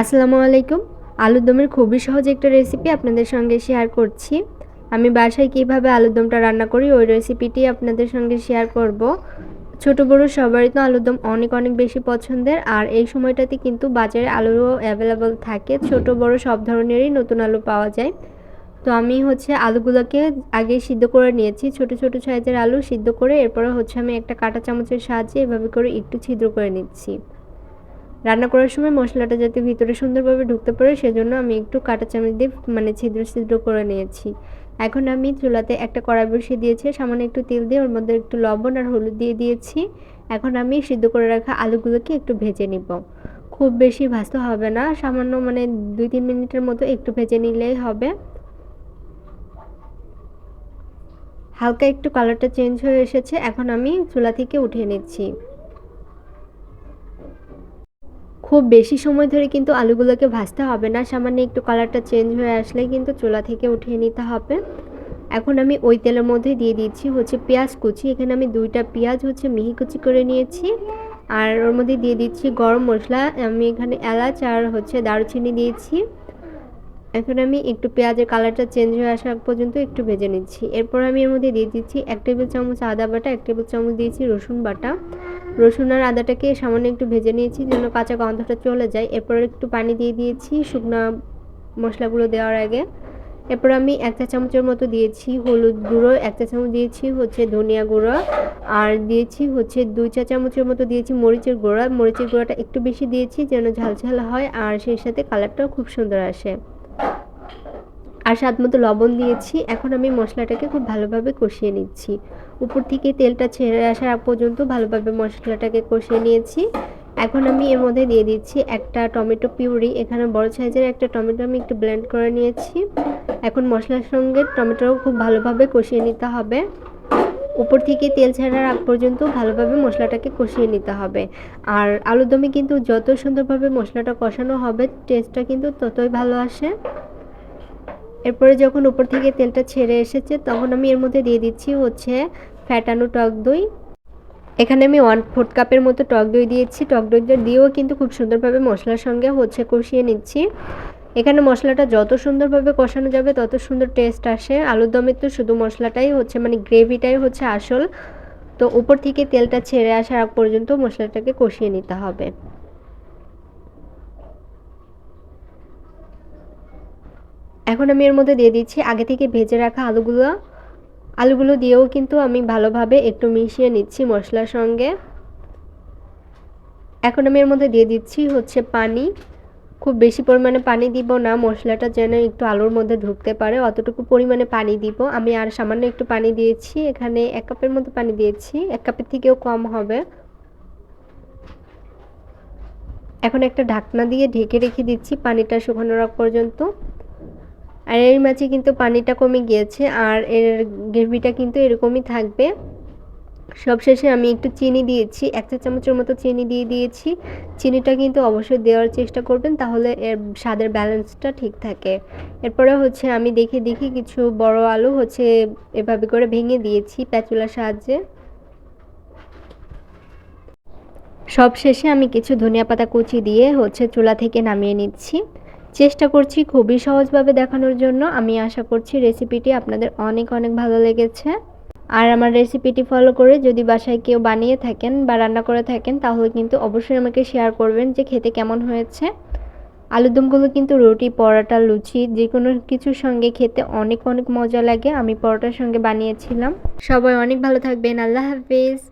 আসসালামু আলাইকুম। আলুর দমের খুবই সহজ একটা রেসিপি আপনাদের সঙ্গে শেয়ার করছি। আমি বাসায় কীভাবে আলুর দমটা রান্না করি, ওই রেসিপিটি আপনাদের সঙ্গে শেয়ার করব। ছোট বড় সবারই তো আলুর দম অনেক অনেক বেশি পছন্দের, আর এই সময়টাতে কিন্তু বাজারে আলুও অ্যাভেলেবল থাকে। ছোট বড় সব ধরনেরই নতুন আলু পাওয়া যায়। তো আমি হচ্ছে আলুগুলোকে আগে সিদ্ধ করে নিয়েছি। ছোট ছোট সাইজের আলু সিদ্ধ করে, এরপরে হচ্ছে আমি একটা কাঁটা চামচের সাহায্যে এভাবে করে একটু ছিদ্র করে নিচ্ছি। রান্না করার সময় মশলাটা যাতে ভিতরে সুন্দরভাবে ঢুকতে পারে, সেজন্য আমি একটু কাঁটা চামচ দিয়ে মানে ছিদ্র ছিদ্র করে নিয়েছি। এখন আমি চুলাতে একটা কড়াই বসিয়ে দিয়েছি, সামান্য একটু তেল দিয়ে ওর মধ্যে একটু লবণ আর হলুদ দিয়ে দিয়েছি। এখন আমি সিদ্ধ করে রাখা আলুগুলোকে একটু ভেজে নিব। খুব বেশি ভাজতে হবে না, সামান্য মানে দুই তিন মিনিটের মতো একটু ভেজে নিলেই হবে। হালকা একটু কালারটা চেঞ্জ হয়ে এসেছে, এখন আমি চুলা থেকে উঠিয়ে নিচ্ছি। খুব বেশি সময় ধরে কিন্তু আলুগুলোকে ভাজতে হবে না। সামান্য একটু কালারটা চেঞ্জ হয়ে আসলে কিন্তু চুলা থেকে উঠিয়ে নিতে হবে। এখন আমি ওই তেলের মধ্যে দিয়ে দিচ্ছি হচ্ছে পেঁয়াজ কুচি। এখানে আমি দুইটা পেঁয়াজ হচ্ছে মিহি কুচি করে নিয়েছি। আর ওর মধ্যে দিয়ে দিচ্ছি গরম মশলা। আমি এখানে এলাচ আর হচ্ছে দারুচিনি দিয়েছি। এখন আমি একটু পেঁয়াজের কালারটা চেঞ্জ হয়ে আসা পর্যন্ত একটু ভেজে নিচ্ছি। এরপর আমি এর মধ্যে দিয়ে দিচ্ছি এক টেবিল চামচ আদা বাটা, এক টেবিল চামচ দিয়েছি রসুন বাটা। রসুন আর আদাটাকে সামান্য একটু ভেজে নিয়েছি যেন কাঁচা গন্ধটা চলে যায়। এরপর একটু পানি দিয়ে দিয়েছি শুকনো মশলাগুলো দেওয়ার আগে। এরপর আমি এক চা চামচের মতো দিয়েছি হলুদ গুঁড়ো, এক চা চামচ দিয়েছি হচ্ছে ধনিয়া গুঁড়ো, আর দিয়েছি হচ্ছে দুই চা চামচের মতো দিয়েছি মরিচের গুঁড়া। মরিচের গুঁড়োটা একটু বেশি দিয়েছি যেন ঝালঝাল হয়, আর সেই সাথে কালারটাও খুব সুন্দর আসে। আর স্বাদ মতো লবণ দিয়েছি। এখন আমি মশলাটাকে খুব ভালোভাবে কষিয়ে নিচ্ছি। উপর থেকে তেলটা ছেড়ে আসার পর্যন্ত ভালোভাবে মশলাটাকে কষিয়ে নিয়েছি। এখন আমি এর মধ্যে দিয়ে দিচ্ছি একটা টমেটো পিউরি। এখানে বড় সাইজের একটা টমেটো আমি একটু ব্লেন্ড করে নিয়েছি। এখন মশলার সঙ্গে টমেটোও খুব ভালোভাবে কষিয়ে নিতে হবে। উপর থেকে তেল ছাড়ার আগ পর্যন্ত ভালোভাবে মশলাটাকে কষিয়ে নিতে হবে। আর আলুর দমে কিন্তু যত সুন্দরভাবে মশলাটা কষানো হবে টেস্টটা কিন্তু ততই ভালো আসে। এরপরে যখন উপর থেকে তেলটা ছেড়ে এসেছে, তখন আমি এর মধ্যে দিয়ে দিচ্ছি হচ্ছে ফ্যাটানো টক দই। এখানে আমি ওয়ান ফোর্থ কাপের মতো টক দই দিয়েছি। টক দইটা দিয়েও কিন্তু খুব সুন্দরভাবে মশলার সঙ্গে হচ্ছে কষিয়ে নিচ্ছি। এখানে মশলাটা যত সুন্দরভাবে কষানো যাবে, তত সুন্দর টেস্ট আসে। আলুর দমের তো শুধু মশলাটাই হচ্ছে মানে গ্রেভিটাই হচ্ছে আসল। তো উপর থেকে তেলটা ছেড়ে আসার আগ পর্যন্ত মশলাটাকে কষিয়ে নিতে হবে। এখন আমি এর মধ্যে দিয়ে দিচ্ছি। আগে থেকে ভেজে রাখা আলুগুলো। আলুগুলো দিয়েও কিন্তু আমি ভালোভাবে একটু মিশিয়ে নিচ্ছি মশলার সঙ্গে। এখন আমি এর মধ্যে দিয়ে দিচ্ছি হচ্ছে পানি। খুব বেশি পরিমাণে পানি দিব না, মশলাটা যেন একটু আলুর মধ্যে ঢুকতে পারে। অতটুকু পরিমাণে পানি দিব। আমি আর সামান্য একটু পানি দিয়েছি। এখানে এক কাপের মতো পানি দিয়েছি। এক কাপের থেকেও কম হবে। এখন একটা ঢাকনা দিয়ে ঢেকে রেখে দিচ্ছি পানিটা শুকানোর পর্যন্ত। আর এর মাঝে কিন্তু পানিটা কমে গিয়েছে আর এর গ্রেভিটা কিন্তু এরকমই থাকবে। সবশেষে আমি একটু চিনি দিয়েছি, এক চা চামচের মতো চিনি দিয়ে দিয়েছি। চিনিটা কিন্তু অবশ্যই দেওয়ার চেষ্টা করবেন তাহলে এর স্বাদের ব্যালেন্সটা ঠিক থাকে। এরপরে হচ্ছে আমি দেখে দেখি কিছু বড় আলু হচ্ছে এভাবে করে ভেঙে দিয়েছি প্যাচুলার সাহায্যে। সব শেষে আমি কিছু ধনিয়া পাতা কুচি দিয়ে হচ্ছে চুলা থেকে নামিয়ে নিচ্ছি। চেষ্টা করছি খুবই সহজভাবে দেখানোর জন্য। আমি আশা করছি রেসিপিটি আপনাদের অনেক অনেক ভালো লেগেছে। আর আমার রেসিপিটি ফলো করে যদি বাসায় কেউ বানিয়ে থাকেন বা রান্না করে থাকেন, তাহলে কিন্তু অবশ্যই আমাকে শেয়ার করবেন যে খেতে কেমন হয়েছে। আলুদমগুলো কিন্তু রুটি, পরোটা, লুচি যে কোনো কিছুর সঙ্গে খেতে অনেক অনেক মজা লাগে। আমি পরোটার সঙ্গে বানিয়েছিলাম। সবাই অনেক ভালো থাকবেন। আল্লাহ হাফিজ।